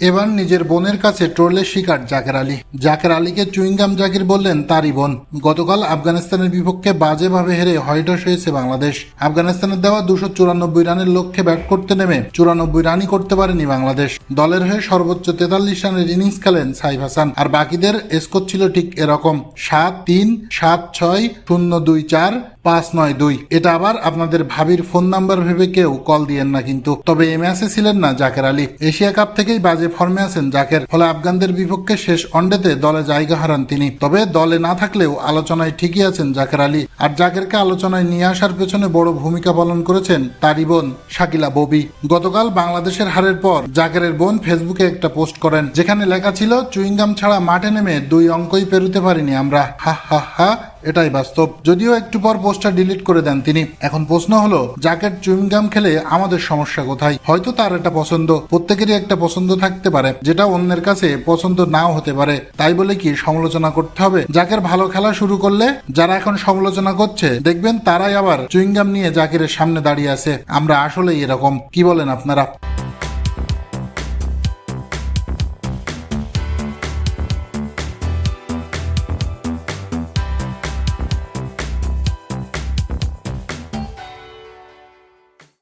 এবার নিজের বোনের কাছে ট্রোলের শিকার জাকের আলী। জাকের আলীকে চুইংগাম জাকির বললেন তারই বোন। গতকাল আফগানিস্তানের বিপক্ষে বাজেভাবে হেরে হয়টস হয়েছে বাংলাদেশ। আফগানিস্তানের দেওয়া দুশো চুরানব্বই রানের লক্ষ্যে ব্যাট করতে নেমে চুরানব্বই রানই করতে পারেনি বাংলাদেশ। দলের হয়ে সর্বোচ্চ তেতাল্লিশ রানের ইনিংস খেলেন সাইফ হাসান। আর বাকিদের স্কোর ছিল ঠিক এরকম। সাত তিন, সাত ছয়, শূন্য দুই চার, পাঁচ নয় দুই। এটা আবার আপনাদের ভাবির ফোন নাম্বার ভেবে কেউ কল দিয়েন না কিন্তু। তবে এই ম্যাচে ছিলেন না জাকের আলী। এশিয়া কাপ থেকেই বাজে ফর্মে আছেন জাকের ফলে আফগানদের বিপক্ষে শেষ ওয়ানডেতে দলে জায়গা হারান তিনি। তবে দলে না থাকলেও আলোচনায় ঠিকই আছেন জাকের আলী। আর জাকেরকে আলোচনায় নিয়ে আসার পেছনে বড় ভূমিকা পালন করেছেন তারই বোন শাকিলা ববি। গতকাল বাংলাদেশের হারের পর জাকেরের বোন ফেসবুকে একটা পোস্ট করেন, যেখানে লেখা ছিল, চুইংগাম ছাড়া মাঠে নেমে দুই অঙ্কই পেরুতে পারিনি আমরা। হা হা হা এটাই বাস্তব। যদিও একটু পর পোস্টটা ডিলিট করে দেন তিনি। এখন প্রশ্ন হলো, জাকের চুইংগাম খেলে আমাদের সমস্যা কোথায়? হয়তো তার এটা পছন্দ। প্রত্যেকেরই একটা পছন্দ থাকতে পারে, যেটা অন্যের কাছে পছন্দ নাও হতে পারে। তাই বলে কি সমালোচনা করতে হবে? জাকের ভালো খেলা শুরু করলে যারা এখন সমালোচনা করছে, দেখবেন তারাই আবার চুইংগাম নিয়ে জাকিরের সামনে দাঁড়িয়ে আছে। আমরা আসলেই এরকম। কি বলেন আপনারা?